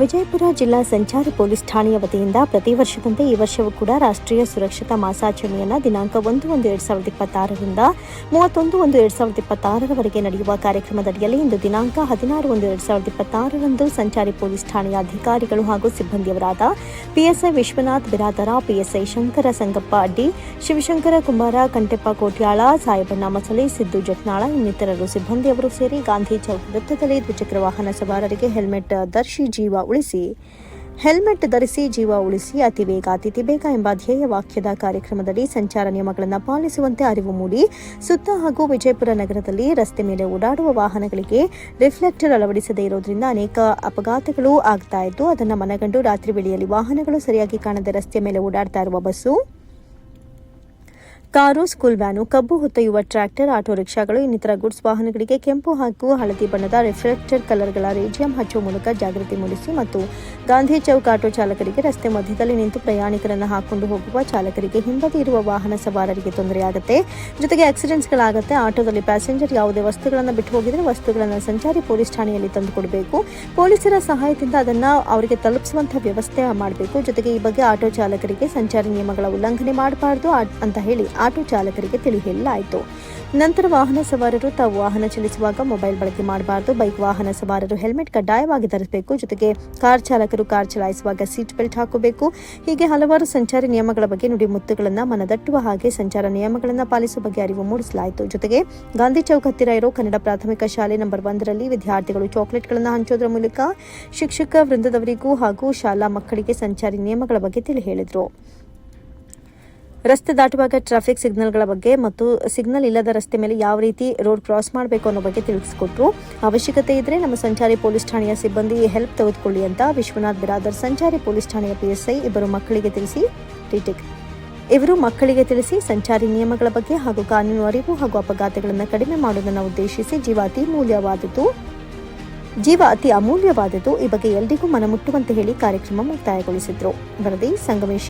ವಿಜಯಪುರ ಜಿಲ್ಲಾ ಸಂಚಾರಿ ಪೊಲೀಸ್ ಠಾಣೆಯ ವತಿಯಿಂದ ಪ್ರತಿ ವರ್ಷದಂತೆ ಈ ವರ್ಷವೂ ಕೂಡ ರಾಷ್ಟ್ರೀಯ ಸುರಕ್ಷತಾ ಮಾಸಾಚರಣೆಯನ್ನು ದಿನಾಂಕ ಒಂದು ಒಂದು ಎರಡು ಸಾವಿರದ ಇಪ್ಪತ್ತಾರರಿಂದ ಮೂವತ್ತೊಂದು ಒಂದು ಎರಡು ಸಾವಿರದ ಇಪ್ಪತ್ತಾರರವರೆಗೆ ನಡೆಯುವ ಕಾರ್ಯಕ್ರಮದಡಿಯಲ್ಲಿ ಇಂದು ದಿನಾಂಕ ಹದಿನಾರು ಒಂದು ಎರಡು ಸಾವಿರದ ಇಪ್ಪತ್ತಾರರಂದು ಸಂಚಾರಿ ಪೊಲೀಸ್ ಠಾಣೆಯ ಅಧಿಕಾರಿಗಳು ಹಾಗೂ ಸಿಬ್ಬಂದಿಯವರಾದ ಪಿಎಸ್ಐ ವಿಶ್ವನಾಥ್ ಬಿರಾದರ, ಪಿಎಸ್ಐ ಶಂಕರ ಸಂಗಪ್ಪ ಅಡ್ಡಿ, ಶಿವಶಂಕರ ಕುಮಾರ ಕಂಟೆಪ್ಪ ಕೋಟ್ಯಾಳ, ಸಾಯಬಣ್ಣ ಮಸಲಿ, ಸಿದ್ದು ಜಟ್ನಾಳ ಇನ್ನಿತರರು ಸಿಬ್ಬಂದಿಯವರು ಸೇರಿ ಗಾಂಧಿ ಚೌಕ್ ವೃತ್ತದಲ್ಲಿ ದ್ವಿಚಕ್ರ ವಾಹನ ಸವಾರರಿಗೆ ಹೆಲ್ಮೆಟ್ ದರ್ಶಿ ಜೀವ ಉಳಿಸಿ. ಹೆಲ್ಮೆಟ್ ಧರಿಸಿ ಜೀವ ಉಳಿಸಿ, ಅತಿ ವೇಗ ಅತಿಥಿ ಬೇಗ ಎಂಬ ಧ್ಯೇಯ ವಾಕ್ಯದ ಕಾರ್ಯಕ್ರಮದಲ್ಲಿ ಸಂಚಾರ ನಿಯಮಗಳನ್ನು ಪಾಲಿಸುವಂತೆ ಅರಿವು ಮೂಡಿ, ಸುತ್ತ ಹಾಗೂ ವಿಜಯಪುರ ನಗರದಲ್ಲಿ ರಸ್ತೆ ಮೇಲೆ ಓಡಾಡುವ ವಾಹನಗಳಿಗೆ ರಿಫ್ಲೆಕ್ಟರ್ ಅಳವಡಿಸದೇ ಇರೋದ್ರಿಂದ ಅನೇಕ ಅಪಘಾತಗಳು ಆಗ್ತಾ ಇದ್ದು, ಅದನ್ನು ಮನಗಂಡು ರಾತ್ರಿ ವೇಳೆಯಲ್ಲಿ ವಾಹನಗಳು ಸರಿಯಾಗಿ ಕಾಣದೆ ರಸ್ತೆ ಮೇಲೆ ಓಡಾಡ್ತಾ ಇರುವ ಬಸ್ಸು ಕಾರು, ಸ್ಕೂಲ್ ವ್ಯಾನು, ಕಬ್ಬು ಹೊತ್ತೊಯ್ಯುವ ಟ್ರ್ಯಾಕ್ಟರ್, ಆಟೋ ರಿಕ್ಷಾಗಳು, ಇನ್ನಿತರ ಗುಡ್ಸ್ ವಾಹನಗಳಿಗೆ ಕೆಂಪು ಹಾಗೂ ಹಳದಿ ಬಣ್ಣದ ರಿಫ್ಲೆಕ್ಟರ್ ಕಲರ್ಗಳ ರೇಡಿಯಂ ಹಚ್ಚುವ ಮೂಲಕ ಜಾಗೃತಿ ಮೂಡಿಸಿ ಮತ್ತು ಗಾಂಧಿ ಚೌಕ್ ಆಟೋ ಚಾಲಕರಿಗೆ ರಸ್ತೆ ಮಧ್ಯದಲ್ಲಿ ನಿಂತು ಪ್ರಯಾಣಿಕರನ್ನು ಹಾಕೊಂಡು ಹೋಗುವ ಚಾಲಕರಿಗೆ ಹಿಂಬದಿ ಇರುವ ವಾಹನ ಸವಾರರಿಗೆ ತೊಂದರೆಯಾಗುತ್ತೆ. ಜೊತೆಗೆ ಆಕ್ಸಿಡೆಂಟ್ಸ್ಗಳಾಗುತ್ತೆ. ಆಟೋದಲ್ಲಿ ಪ್ಯಾಸೆಂಜರ್ ಯಾವುದೇ ವಸ್ತುಗಳನ್ನು ಬಿಟ್ಟು ಹೋಗಿದ್ರೆ ವಸ್ತುಗಳನ್ನು ಸಂಚಾರಿ ಪೊಲೀಸ್ ಠಾಣೆಯಲ್ಲಿ ತಂದುಕೊಡಬೇಕು ಪೊಲೀಸರ ಸಹಾಯದಿಂದ ಅದನ್ನು ಅವರಿಗೆ ತಲುಪಿಸುವಂತಹ ವ್ಯವಸ್ಥೆ ಮಾಡಬೇಕು. ಜೊತೆಗೆ ಈ ಬಗ್ಗೆ ಆಟೋ ಚಾಲಕರಿಗೆ ಸಂಚಾರಿ ನಿಯಮಗಳ ಉಲ್ಲಂಘನೆ ಮಾಡಬಾರದು ಅಂತ ಹೇಳಿ ಆಟೋ ಚಾಲಕರಿಗೆ ತಿಳಿ ಹೇಳಲಾಯಿತು ನಂತರ ವಾಹನ ಸವಾರರು ತಾವು ವಾಹನ ಚಲಿಸುವಾಗ ಮೊಬೈಲ್ ಬಳಕೆ ಮಾಡಬಾರದು. ಬೈಕ್ ವಾಹನ ಸವಾರರು ಹೆಲ್ಮೆಟ್ ಕಡ್ಡಾಯವಾಗಿ ಧರಿಸಬೇಕು. ಜೊತೆಗೆ ಕಾರ್ ಚಾಲಕರು ಕಾರ್ ಚಲಾಯಿಸುವಾಗ ಸೀಟ್ ಬೆಲ್ಟ್ ಹಾಕಬೇಕು. ಹೀಗೆ ಹಲವಾರು ಸಂಚಾರಿ ನಿಯಮಗಳ ಬಗ್ಗೆ ನುಡಿಮುತ್ತುಗಳನ್ನು ಮನದಟ್ಟುವ ಹಾಗೆ ಸಂಚಾರ ನಿಯಮಗಳನ್ನು ಪಾಲಿಸುವ ಬಗ್ಗೆ ಅರಿವು ಮೂಡಿಸಲಾಯಿತು. ಜೊತೆಗೆ ಗಾಂಧಿ ಚೌಕ್ ಹತ್ತಿರ ಇರೋ ಕನ್ನಡ ಪ್ರಾಥಮಿಕ ಶಾಲೆ ನಂಬರ್ ಒಂದರಲ್ಲಿ ವಿದ್ಯಾರ್ಥಿಗಳು ಚಾಕ್ಲೇಟ್ಗಳನ್ನು ಹಂಚೋದ್ರ ಮೂಲಕ ಶಿಕ್ಷಕ ವೃಂದದವರಿಗೂ ಹಾಗೂ ಶಾಲಾ ಮಕ್ಕಳಿಗೆ ಸಂಚಾರಿ ನಿಯಮಗಳ ಬಗ್ಗೆ ತಿಳಿ ಹೇಳಿದರು. ರಸ್ತೆ ದಾಟುವಾಗ ಟ್ರಾಫಿಕ್ ಸಿಗ್ನಲ್ಗಳ ಬಗ್ಗೆ ಮತ್ತು ಸಿಗ್ನಲ್ ಇಲ್ಲದ ರಸ್ತೆ ಮೇಲೆ ಯಾವ ರೀತಿ ರೋಡ್ ಕ್ರಾಸ್ ಮಾಡಬೇಕು ಅನ್ನೋ ಬಗ್ಗೆ ತಿಳಿಸಿಕೊಟ್ರು. ಅವಶ್ಯಕತೆ ಇದ್ರೆ ನಮ್ಮ ಸಂಚಾರಿ ಪೊಲೀಸ್ ಠಾಣೆಯ ಸಿಬ್ಬಂದಿ ಹೆಲ್ಪ್ ತೆಗೆದುಕೊಳ್ಳಿ ಅಂತ ವಿಶ್ವನಾಥ್ ಬಿರಾದರ್ ಸಂಚಾರಿ ಪೊಲೀಸ್ ಠಾಣೆಯ ಪಿಎಸ್ಐ ಇಬ್ಬರು ಮಕ್ಕಳಿಗೆ ತಿಳಿಸಿ ಟಿಟಿಕ್ ಇವರು ಮಕ್ಕಳಿಗೆ ತಿಳಿಸಿ ಸಂಚಾರಿ ನಿಯಮಗಳ ಬಗ್ಗೆ ಹಾಗೂ ಕಾನೂನು ಅರಿವು ಹಾಗೂ ಅಪಘಾತಗಳನ್ನು ಕಡಿಮೆ ಮಾಡುವುದನ್ನು ಉದ್ದೇಶಿಸಿ ಜೀವ ಅತಿ ಮೂಲ್ಯವಾದದ್ದು ಜೀವ ಅತಿ ಅಮೂಲ್ಯವಾದದ್ದು. ಈ ಬಗ್ಗೆ ಎಲ್ರಿಗೂ ಮನಮುಟ್ಟುವಂತೆ ಹೇಳಿ ಕಾರ್ಯಕ್ರಮ ಮುಕ್ತಾಯಗೊಳಿಸಿದ್ರು. ವರದಿ ಸಂಗಮೇಶ್.